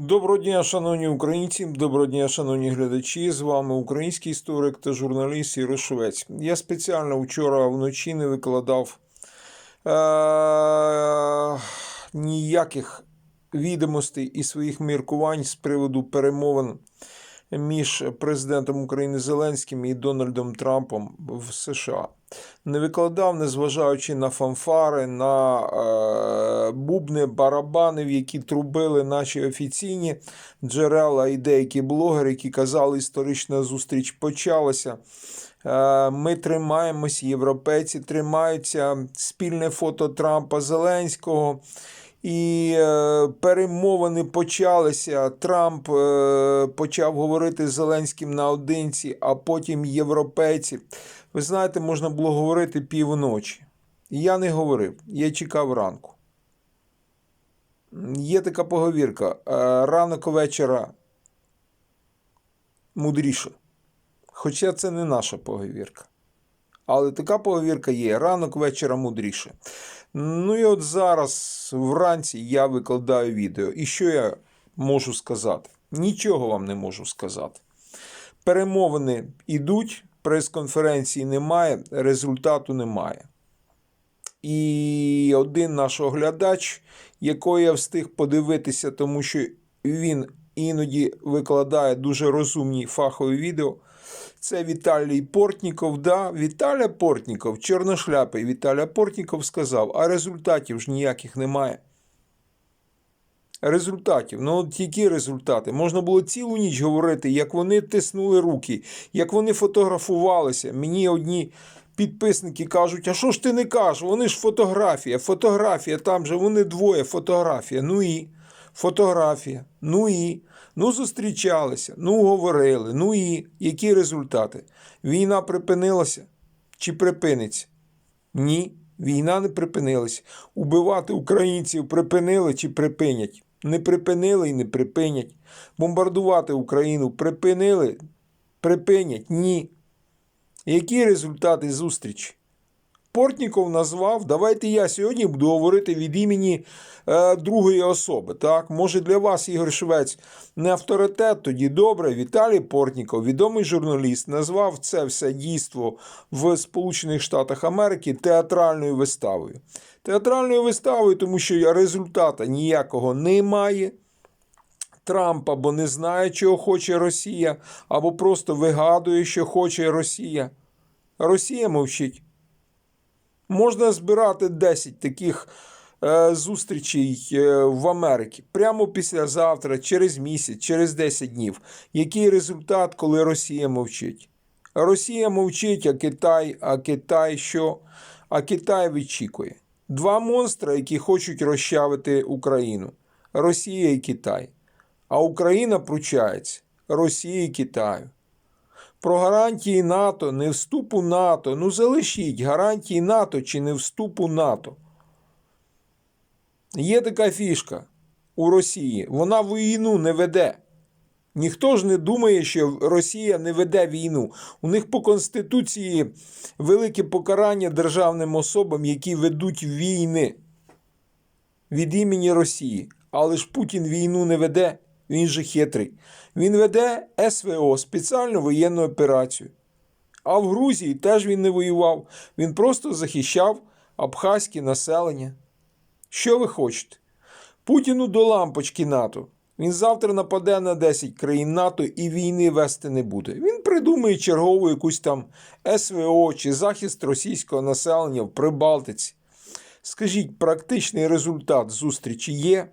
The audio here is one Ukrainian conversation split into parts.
Доброго дня, шановні українці, доброго дня, шановні глядачі. З вами український історик та журналіст Ярошовець. Я спеціально вчора вночі не викладав е- ніяких відомостей і своїх міркувань з приводу перемовин між президентом України Зеленським і Дональдом Трампом в США. Не викладав, незважаючи на фанфари, на е, бубни, барабани, які трубили наші офіційні джерела і деякі блогери, які казали, історична зустріч почалася. Е, Ми тримаємось, європейці тримаються. Спільне фото Трампа Зеленського. І е, перемовини почалися. Трамп е, почав говорити з Зеленським наодинці, а потім європейці. Ви знаєте, можна було говорити півночі. Я не говорив, я чекав ранку. Є така поговірка: е, ранок вечора мудріше. Хоча це не наша поговірка. Але така поговірка є: ранок вечора мудріше. Ну і от зараз вранці я викладаю відео. І що я можу сказати? Нічого вам не можу сказати. Перемовини йдуть, прес-конференції немає, результату немає. І один наш оглядач, якого я встиг подивитися, тому що він іноді викладає дуже розумні фахові відео. Це Віталій Портніков. Да, Віталя Портніков, чорношляпий Віталя Портніков сказав, а результатів ж ніяких немає. Результатів. Ну, от які результати? Можна було цілу ніч говорити, як вони тиснули руки, як вони фотографувалися. Мені одні підписники кажуть, а що ж ти не кажеш? Вони ж фотографія, фотографія, там же вони двоє, фотографія. Ну і фотографія. Ну і. Ну, зустрічалися, ну говорили. Ну і які результати? Війна припинилася чи припиниться? Ні, війна не припинилася. Убивати українців припинили чи припинять? Не припинили і не припинять. Бомбардувати Україну припинили, припинять? Ні. Які результати зустрічі? Портніков назвав, давайте я сьогодні буду говорити від імені е, другої особи. Так? Може для вас, Ігор Швець, не авторитет, тоді добре. Віталій Портніков, відомий журналіст, назвав це все дійство в Сполучених Штатах Америки театральною виставою. Театральною виставою, тому що результата ніякого немає. Трамп або не знає, чого хоче Росія, або просто вигадує, що хоче Росія. Росія мовчить. Можна збирати 10 таких е, зустрічей е, в Америці прямо післязавтра, через місяць, через 10 днів. Який результат, коли Росія мовчить? Росія мовчить, а Китай, а Китай що? А Китай вичікує. Два монстра, які хочуть розчавити Україну. Росія і Китай. А Україна пручається Росії і Китаю. Про гарантії НАТО, не вступу НАТО. Ну залишіть гарантії НАТО чи не вступу НАТО. Є така фішка у Росії. Вона війну не веде. Ніхто ж не думає, що Росія не веде війну. У них по Конституції велике покарання державним особам, які ведуть війни від імені Росії. Але ж Путін війну не веде. Він же хитрий. Він веде СВО спеціальну воєнну операцію. А в Грузії теж він не воював. Він просто захищав абхазьке населення. Що ви хочете? Путіну до лампочки НАТО. Він завтра нападе на 10 країн НАТО і війни вести не буде. Він придумає чергову якусь там СВО чи захист російського населення в Прибалтиці. Скажіть, практичний результат зустрічі є?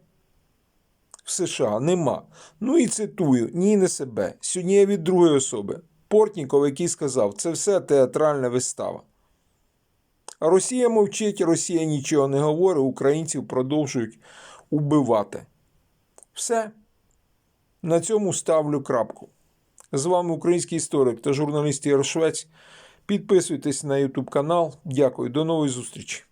В США нема. Ну і цитую, ні не себе. Сьогодні я від другої особи. Портніков, який сказав, це все театральна вистава. А Росія мовчить, Росія нічого не говорить, українців продовжують убивати. Все. На цьому ставлю крапку. З вами український історик та журналіст Єрошвець. Підписуйтесь на YouTube канал. Дякую, до нової зустрічі.